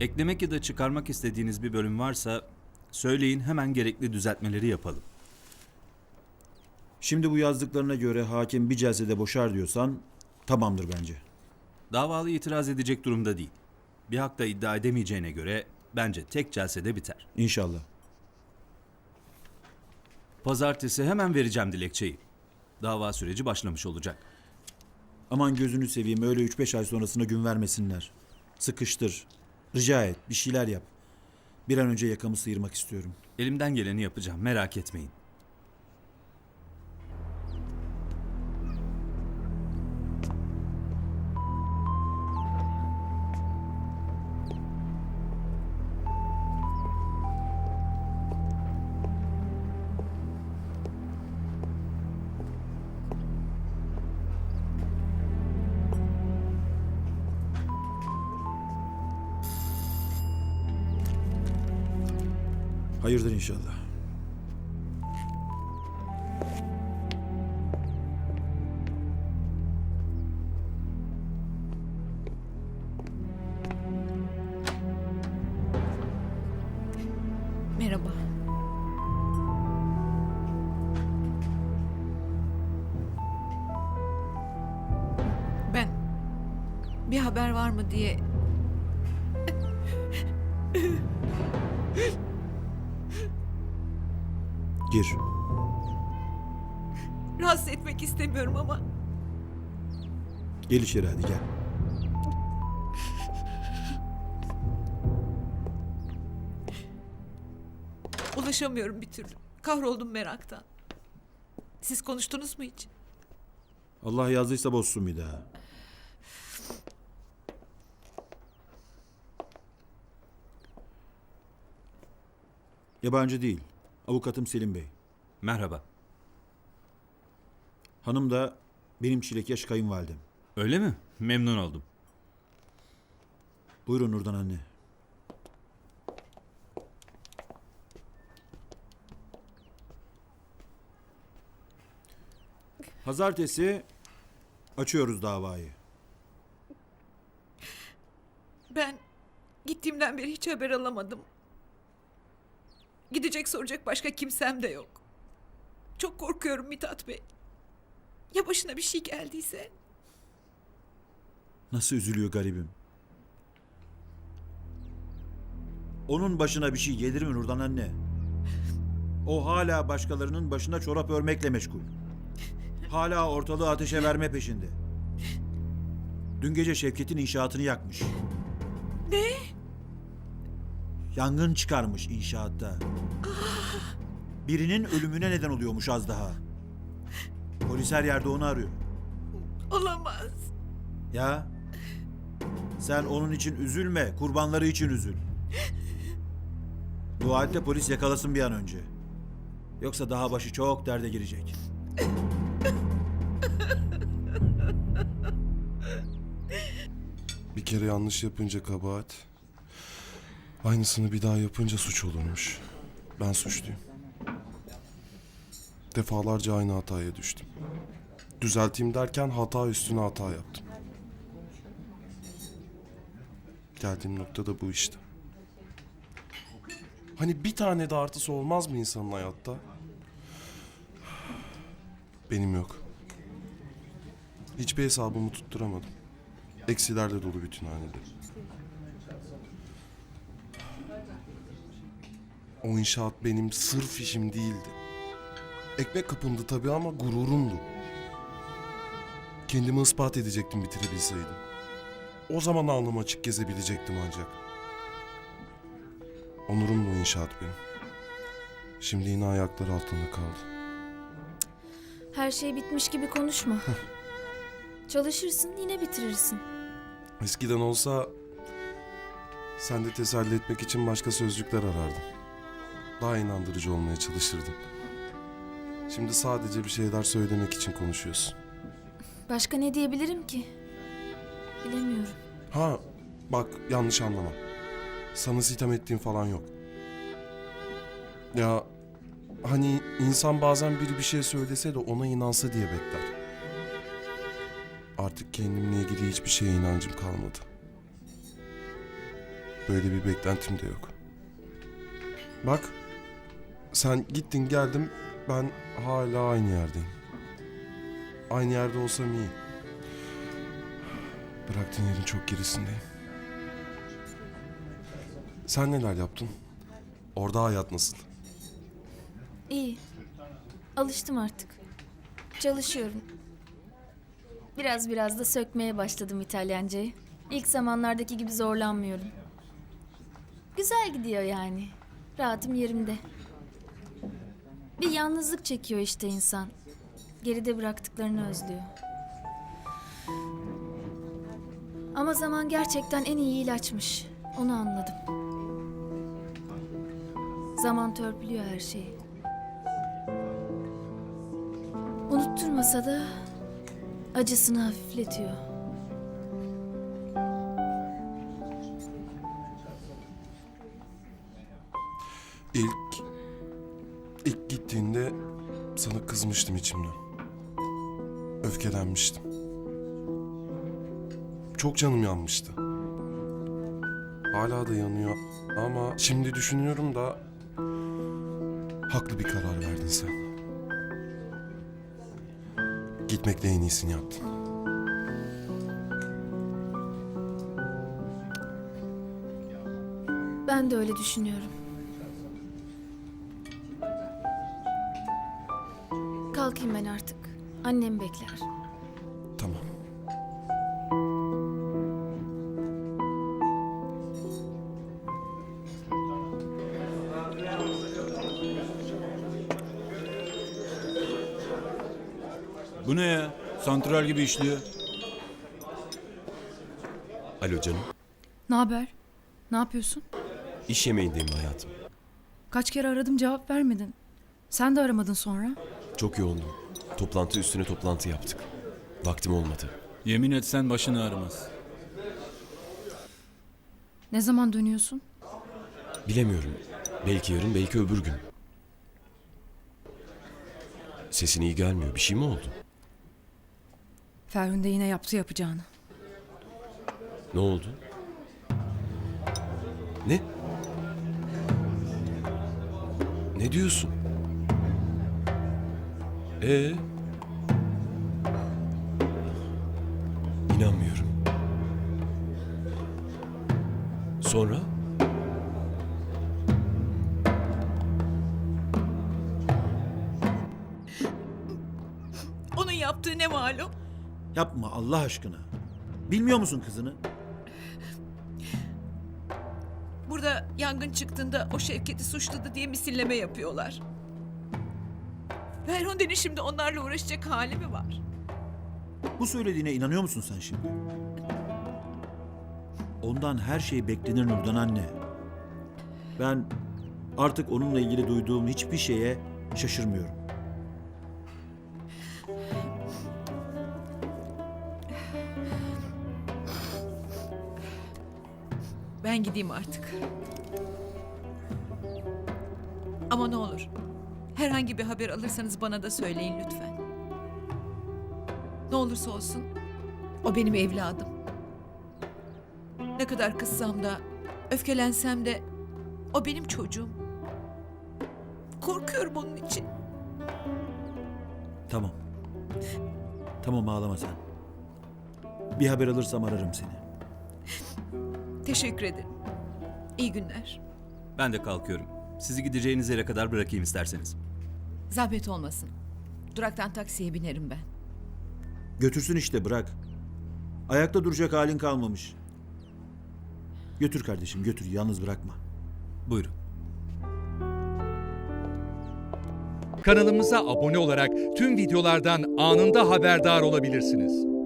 Eklemek ya da çıkarmak istediğiniz bir bölüm varsa söyleyin hemen gerekli düzeltmeleri yapalım. Şimdi bu yazdıklarına göre hakim bir celsede boşar diyorsan tamamdır bence. Davalı itiraz edecek durumda değil. Bir hakta iddia edemeyeceğine göre bence tek celsede biter. İnşallah. Pazartesi hemen vereceğim dilekçeyi. Dava süreci başlamış olacak. Aman gözünü seveyim öyle 3-5 ay sonrasına gün vermesinler. Sıkıştır. Rica et bir şeyler yap. Bir an önce yakamı sıyırmak istiyorum. Elimden geleni yapacağım merak etmeyin. Hayırdır inşallah. Merhaba. Ben bir haber var mı diye Gir. rahatsız etmek istemiyorum ama Gel içeri hadi gel. ulaşamıyorum bir türlü. Kahroldum meraktan. Siz konuştunuz mu hiç? Allah yazdıysa bozsun bir daha. Yabancı değil. Avukatım Selim Bey. Merhaba. Hanım da benim çilek kayınvalidem. Öyle mi? Memnun oldum. Buyurun Nurdan anne. Pazartesi açıyoruz davayı. Ben gittiğimden beri hiç haber alamadım. Gidecek soracak başka kimsem de yok. Çok korkuyorum Mithat Bey. Ya başına bir şey geldiyse? Nasıl üzülüyor garibim. Onun başına bir şey gelir mi Nurdan anne? O hala başkalarının başına çorap örmekle meşgul. Hala ortalığı ateşe verme peşinde. Dün gece Şevket'in inşaatını yakmış. Ne? Yangın çıkarmış inşaatta. Birinin ölümüne neden oluyormuş az daha. Polis her yerde onu arıyor. Olamaz. Ya sen onun için üzülme, kurbanları için üzül. Dua et de polis yakalasın bir an önce. Yoksa daha başı çok derde girecek. Bir kere yanlış yapınca kabahat. Aynısını bir daha yapınca suç olurmuş. Ben suçluyum. Defalarca aynı hataya düştüm. Düzelteyim derken hata üstüne hata yaptım. Geldiğim nokta da bu işte. Hani bir tane de artısı olmaz mı insanın hayatta? Benim yok. Hiçbir hesabımı tutturamadım. Eksilerle dolu bütün hanede. O inşaat benim sırf işim değildi. Ekmek kapımdı tabii ama gururumdu. Kendimi ispat edecektim bitirebilseydim. O zaman alnım açık gezebilecektim ancak. Onurumdu o inşaat benim. Şimdi yine ayakları altında kaldı. Her şey bitmiş gibi konuşma. Çalışırsın yine bitirirsin. Eskiden olsa sen de teselli etmek için başka sözcükler arardın. Daha inandırıcı olmaya çalışırdın. Şimdi sadece bir şeyler söylemek için konuşuyorsun. Başka ne diyebilirim ki? Bilemiyorum. Ha bak yanlış anlama. Sana sitem ettiğim falan yok. Ya hani insan bazen biri bir şey söylese de ona inansa diye bekler. Artık kendimle ilgili hiçbir şeye inancım kalmadı. Böyle bir beklentim de yok. Bak, sen gittin geldim, ben hala aynı yerdeyim. Aynı yerde olsam iyi. Bıraktığın yerin çok gerisindeyim. Sen neler yaptın? Orada hayat nasıl? İyi. Alıştım artık. Çalışıyorum. Biraz biraz da sökmeye başladım İtalyancayı. İlk zamanlardaki gibi zorlanmıyorum. Güzel gidiyor yani. Rahatım yerimde. Bir yalnızlık çekiyor işte insan. Geride bıraktıklarını özlüyor. Ama zaman gerçekten en iyi ilaçmış. Onu anladım. Zaman törpülüyor her şeyi. Unutturmasa da acısını hafifletiyor. İlk, ilk gittiğinde sana kızmıştım içimden. Öfkelenmiştim. Çok canım yanmıştı. Hala da yanıyor ama şimdi düşünüyorum da haklı bir karar verdin sen. Gitmekle en iyisini yaptın. Ben de öyle düşünüyorum. Kalkayım ben artık. Annem bekler. Tamam. Bu ne ya? Santral gibi işliyor. Alo canım. Ne haber? Ne yapıyorsun? İş yemeğindeyim hayatım. Kaç kere aradım cevap vermedin. Sen de aramadın sonra. Çok yoğundum. Toplantı üstüne toplantı yaptık. Vaktim olmadı. Yemin etsen başını ağrımaz. Ne zaman dönüyorsun? Bilemiyorum. Belki yarın, belki öbür gün. Sesin iyi gelmiyor. Bir şey mi oldu? Ferhunde yine yaptı yapacağını. Ne oldu? Ne? Ne diyorsun? Ee? İnanmıyorum. Sonra? Onun yaptığı ne malum? Yapma Allah aşkına. Bilmiyor musun kızını? Burada yangın çıktığında o Şevket'i suçladı diye misilleme yapıyorlar. Ferhunde'nin şimdi onlarla uğraşacak hali mi var? Bu söylediğine inanıyor musun sen şimdi? Ondan her şey beklenir Nurdan anne. Ben artık onunla ilgili duyduğum hiçbir şeye şaşırmıyorum. Ben gideyim artık. Ama ne olur. Herhangi bir haber alırsanız bana da söyleyin lütfen. Ne olursa olsun o benim evladım. Ne kadar kızsam da, öfkelensem de o benim çocuğum. Korkuyorum onun için. Tamam. Tamam ağlama sen. Bir haber alırsam ararım seni. Teşekkür ederim. İyi günler. Ben de kalkıyorum. Sizi gideceğiniz yere kadar bırakayım isterseniz. Zahmet olmasın. Duraktan taksiye binerim ben. Götürsün işte bırak. Ayakta duracak halin kalmamış. Götür kardeşim götür yalnız bırakma. Buyurun. Kanalımıza abone olarak tüm videolardan anında haberdar olabilirsiniz.